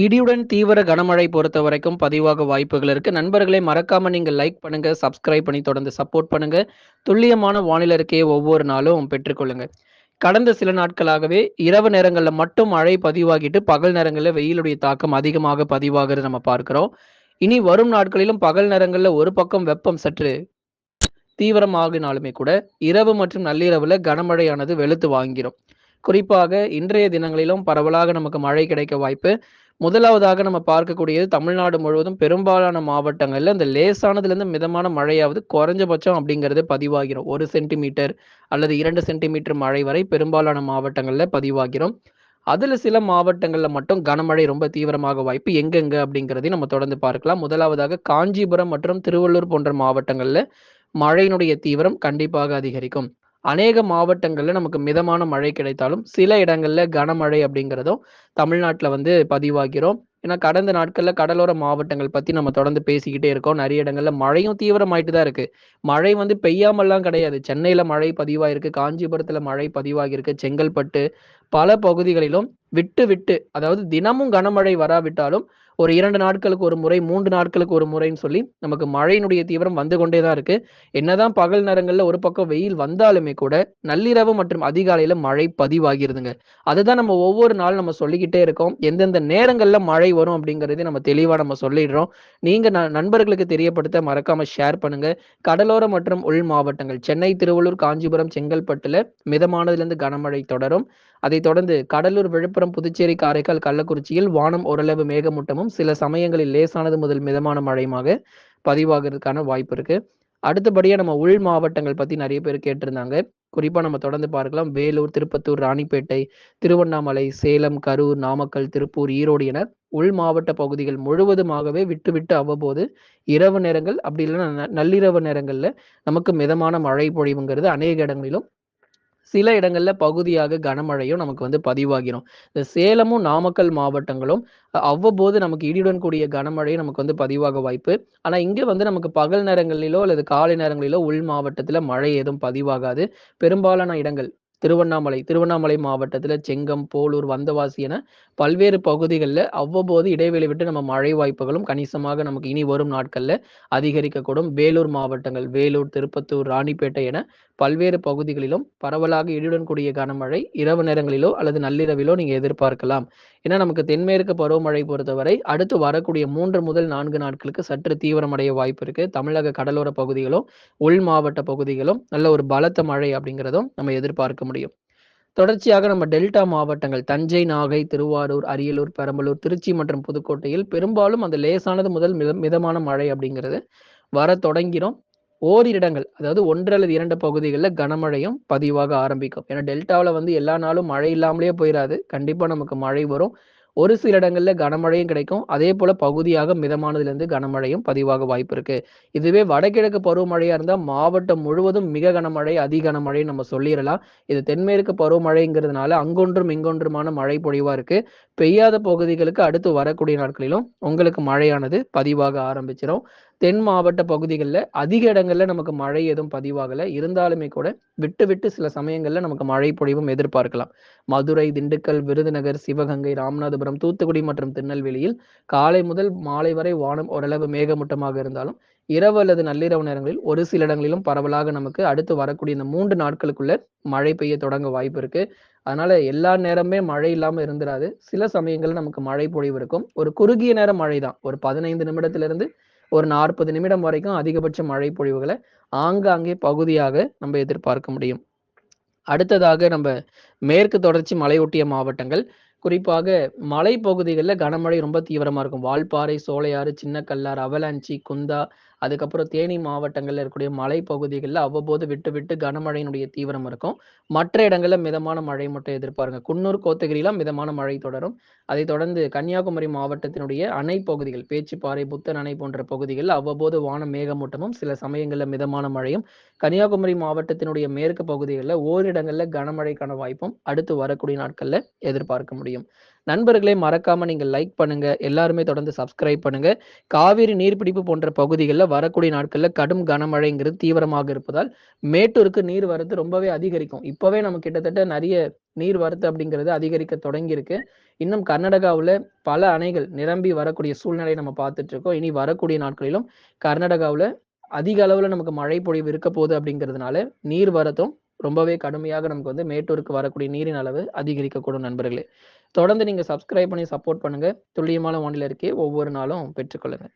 இடியுடன் தீவிர கனமழை பொறுத்த வரைக்கும் பதிவாக வாய்ப்புகள் இருக்கு. நண்பர்களை மறக்காம நீங்க லைக் பண்ணுங்க, சப்ஸ்கிரைப் பண்ணி தொடர்ந்து சப்போர்ட் பண்ணுங்க. துல்லியமான வானிலை அறிக்கையை ஒவ்வொரு நாளும் பெற்றுக்கொள்ளுங்க. கடந்த சில நாட்களாகவே இரவு நேரங்களில் மட்டும் மழை பதிவாகிட்டு, பகல் நேரங்களில் வெயிலுடைய தாக்கம் அதிகமாக பதிவாகிறது நம்ம பார்க்கிறோம். இனி வரும் நாட்களிலும் பகல் நேரங்களில் ஒரு பக்கம் வெப்பம் சற்று தீவிரமாகினாலுமே கூட, இரவு மற்றும் நள்ளிரவுல கனமழையானது வெளுத்து வாங்கிடும் குறிப்பாக இன்றைய தினங்களிலும் பரவலாக நமக்கு மழை கிடைக்க வாய்ப்பு. முதலாவதாக நம்ம பார்க்கக்கூடியது தமிழ்நாடு முழுவதும் பெரும்பாலான மாவட்டங்கள்ல இந்த லேசானதுலேருந்து மிதமான மழையாவது குறைஞ்சபட்சம் அப்படிங்கிறது பதிவாகிறோம் ஒரு சென்டிமீட்டர் அல்லது இரண்டு சென்டிமீட்டர் மழை வரை பெரும்பாலான மாவட்டங்கள்ல பதிவாகிறோம் அதில் சில மாவட்டங்களில் மட்டும் கனமழை ரொம்ப தீவிரமாக வாய்ப்பு. எங்கெங்க அப்படிங்கிறதையும் நம்ம தொடர்ந்து பார்க்கலாம். முதலாவதாக காஞ்சிபுரம் மற்றும் திருவள்ளூர் போன்ற மாவட்டங்களில் மழையினுடைய தீவிரம் கண்டிப்பாக அதிகரிக்கும். அநேக மாவட்டங்களில் நமக்கு மிதமான மழை கிடைத்தாலும், சில இடங்களில் கனமழை அப்படிங்கிறதும் தமிழ்நாட்டில் வந்து பதிவாகிறோம் ஏன்னா கடந்த நாட்களில் கடலோர மாவட்டங்கள் பற்றி நம்ம தொடர்ந்து பேசிக்கிட்டே இருக்கோம். நிறைய இடங்களில் மழையும் தீவிரமாயிட்டு தான் இருக்குது மழை வந்து பெய்யாமல்லாம் கிடையாது. சென்னையில் மழை பதிவாயிருக்கு, காஞ்சிபுரத்தில் மழை பதிவாகியிருக்கு, செங்கல்பட்டு பல பகுதிகளிலும் விட்டு விட்டு அதாவது தினமும் கனமழை வராவிட்டாலும், ஒரு இரண்டு நாட்களுக்கு ஒரு முறை, மூன்று நாட்களுக்கு ஒரு முறைன்னு சொல்லி நமக்கு மழையினுடைய தீவிரம் வந்து கொண்டே தான் இருக்கு. என்னதான் பகல் நேரங்கள்ல ஒரு பக்கம் வெயில் வந்தாலுமே கூட, நள்ளிரவு மற்றும் அதிகாலையில மழை பதிவாகிருதுங்க. அதுதான் நம்ம ஒவ்வொரு நாளும் நம்ம சொல்லிக்கிட்டே இருக்கோம். எந்தெந்த நேரங்கள்ல மழை வரும் அப்படிங்கிறதையும் நம்ம தெளிவா நம்ம சொல்லிடுறோம். நீங்க ந நண்பர்களுக்கு தெரியப்படுத்த மறக்காம ஷேர் பண்ணுங்க. கடலோர மற்றும் உள் மாவட்டங்கள் சென்னை, திருவள்ளூர், காஞ்சிபுரம், செங்கல்பட்டுல மிதமானதிலிருந்து கனமழை தொடரும். அதைத் தொடர்ந்து கடலூர், விழுப்புரம், புதுச்சேரி, காரைக்கால், கள்ளக்குறிச்சியில் வானம் ஓரளவு மேகமூட்டமும், சில சமயங்களில் லேசானது முதல் மிதமான மழையுமாக பதிவாகிறதுக்கான வாய்ப்பு இருக்கு. அடுத்தபடியாக நம்ம உள் மாவட்டங்கள் பத்தி நிறைய பேர் கேட்டிருந்தாங்க. குறிப்பாக நம்ம தொடர்ந்து பார்க்கலாம். வேலூர், திருப்பத்தூர், ராணிப்பேட்டை, திருவண்ணாமலை, சேலம், கரூர், நாமக்கல், திருப்பூர், ஈரோடு என உள் மாவட்ட பகுதிகள் முழுவதுமாகவே விட்டு விட்டு அவ்வப்போது இரவு நேரங்கள் அப்படி இல்லைன்னா ந நள்ளிரவு நேரங்களில் நமக்கு மிதமான மழை பொழிவுங்கிறது அநேக இடங்களிலும் சில இடங்கள்ல பகுதியாக கனமழையும் நமக்கு வந்து பதிவாகிடும் இந்த சேலமும், நாமக்கல் மாவட்டங்களும் அவ்வப்போது நமக்கு இடியுடன் கூடிய கனமழையும் நமக்கு வந்து பதிவாக வாய்ப்பு. ஆனா இங்க வந்து நமக்கு பகல் நேரங்களிலோ அல்லது காலை நேரங்களிலோ உள் மாவட்டத்துல மழை ஏதும் பதிவாகாது. பெரும்பாலான இடங்கள் திருவண்ணாமலை திருவண்ணாமலை மாவட்டத்துல செங்கம், போலூர் வந்தவாசி என பல்வேறு பகுதிகளில் அவ்வப்போது இடைவெளி விட்டு நம்ம மழை வாய்ப்புகளும் கணிசமாக நமக்கு இனி வரும் நாட்களில் அதிகரிக்கக்கூடும். வேலூர் மாவட்டங்கள் வேலூர், திருப்பத்தூர், ராணிப்பேட்டை என பல்வேறு பகுதிகளிலும் பரவலாக இடியுடன் கூடிய கனமழை இரவு நேரங்களிலோ அல்லது நள்ளிரவிலோ நீங்க எதிர்பார்க்கலாம். ஏன்னா நமக்கு தென்மேற்கு பருவமழை பொறுத்தவரை அடுத்து வரக்கூடிய மூன்று முதல் நான்கு நாட்களுக்கு சற்று தீவிரமடைய வாய்ப்பு இருக்கு. தமிழக கடலோர பகுதிகளும், உள் மாவட்ட பகுதிகளும் நல்ல ஒரு பலத்த மழை அப்படிங்கிறதும் நம்ம எதிர்பார்க்க முடியும். தொடர்ச்சியாக நம்ம டெல்டா மாவட்டங்கள் தஞ்சை, நாகை, திருவாரூர், அரியலூர், பெரம்பலூர், திருச்சி மற்றும் புதுக்கோட்டையில் பெரும்பாலும் அந்த லேசானது முதல் மித மிதமான மழை அப்படிங்கிறது வர தொடங்கிடும் ஓரிடங்கள் அதாவது ஒன்று அல்லது இரண்டு பகுதிகளில் கனமழையும் பதிவாக ஆரம்பிக்கும். ஏன்னா டெல்டாவில் வந்து எல்லா நாளும் மழை இல்லாமலே போயிடாது கண்டிப்பாக நமக்கு மழை வரும். ஒரு சில இடங்கள்ல கனமழையும் கிடைக்கும். அதே போல பகுதியாக மிதமானதிலிருந்து கனமழையும் பதிவாக வாய்ப்பு இருக்கு. இதுவே வடகிழக்கு பருவமழையா இருந்தா மாவட்டம் முழுவதும் மிக கனமழை, அதி கனமழை நம்ம சொல்லிடலாம் இது தென்மேற்கு பருவமழைங்கிறதுனால அங்கொன்றும், இங்கொன்றுமான மழை பொழிவா இருக்கு. பெய்யாத பகுதிகளுக்கு அடுத்து வரக்கூடிய நாட்களிலும் உங்களுக்கு மழையானது பதிவாக ஆரம்பிச்சிடும் தென் மாவட்ட பகுதிகளில் அதிக இடங்களில் நமக்கு மழை எதுவும் பதிவாகலை இருந்தாலுமே கூட விட்டு விட்டு சில சமயங்களில் நமக்கு மழை பொழிவும் எதிர்பார்க்கலாம். மதுரை, திண்டுக்கல், விருதுநகர், சிவகங்கை, ராமநாதபுரம், தூத்துக்குடி மற்றும் திருநெல்வேலியில் காலை முதல் மாலை வரை வானம் ஓரளவு மேகமூட்டமாக இருந்தாலும், இரவு அல்லது நள்ளிரவு நேரங்களில் ஒரு சில இடங்களிலும் பரவலாக நமக்கு அடுத்து வரக்கூடிய இந்த மூன்று நாட்களுக்குள்ள மழை பெய்ய தொடங்க வாய்ப்பு இருக்கு. அதனால எல்லா நேரமுமே மழை இல்லாமல் இருந்துராது. சில சமயங்களில் நமக்கு மழை பொழிவு இருக்கும். ஒரு குறுகிய நேரம் மழை தான். ஒரு 15 நிமிடத்திலிருந்து ஒரு 40 நிமிடம் வரைக்கும் அதிகபட்ச மழை பொழிவுகளை ஆங்காங்கே பகுதியாக நம்ம எதிர்பார்க்க முடியும். அடுத்ததாக நம்ம மேற்கு தொடர்ச்சி மலையொட்டிய மாவட்டங்கள். குறிப்பாக மலைப்பகுதிகளில் கனமழை ரொம்ப தீவிரமாக இருக்கும். வால்பாறை, சோலையாறு, சின்ன கல்லார், அவலாஞ்சி, குந்தா அதுக்கப்புறம் தேனி மாவட்டங்களில் இருக்கக்கூடிய மலைப்பகுதிகளில் அவ்வப்போது விட்டு விட்டு கனமழையினுடைய தீவிரம் இருக்கும். மற்ற இடங்களில் மிதமான மழை மட்டும் எதிர்பாருங்க. குன்னூர், கோத்தகிரிலாம் மிதமான மழை தொடரும். அதைத் தொடர்ந்து கன்னியாகுமரி மாவட்டத்தினுடைய அணை பகுதிகள் பேச்சிப்பாறை, புத்தன் அணை போன்ற பகுதிகளில் அவ்வப்போது வான மேகமூட்டமும், சில சமயங்களில் மிதமான மழையும், கன்னியாகுமரி மாவட்டத்தினுடைய மேற்கு பகுதிகளில் ஓரிடங்களில் கனமழைக்கான வாய்ப்பும் அடுத்து வரக்கூடிய நாட்களில் எதிர்பார்க்க முடியும். நண்பர்களே மறக்காம நீங்க லைக் பண்ணுங்க. எல்லாருமே தொடர்ந்து சப்ஸ்கிரைப் பண்ணுங்க. காவிரி நீர்பிடிப்பு போன்ற பகுதிகளில் வரக்கூடிய நாட்களில் கடும் கனமழைங்கிறது தீவிரமாக இருப்பதால் மேட்டூருக்கு நீர் வரத்து ரொம்பவே அதிகரிக்கும். இப்பவே நம்ம கிட்டத்தட்ட நிறைய நீர் வரத்து அப்படிங்கிறது அதிகரிக்க தொடங்கியிருக்கு. இன்னும் கர்நாடகாவில் பல அணைகள் நிரம்பி வரக்கூடிய சூழ்நிலையை நம்ம பார்த்துட்டு இருக்கோம். இனி வரக்கூடிய நாட்களிலும் கர்நாடகாவில் அதிக அளவில் நமக்கு மழை பொழிவு இருக்க போகுது அப்படிங்கிறதுனால நீர் வரத்தும் ரொம்பவே கடுமையாக நமக்கு வந்து மேட்டூருக்கு வரக்கூடிய நீரின் அளவு அதிகரிக்கக்கூடும் நண்பர்களே. தொடர்ந்து நீங்கள் சப்ஸ்கிரைப் பண்ணி சப்போர்ட் பண்ணுங்க. துல்லியமான வானிலை இருக்கே ஒவ்வொரு நாளும் பெற்றுக்கொள்ளுங்கள்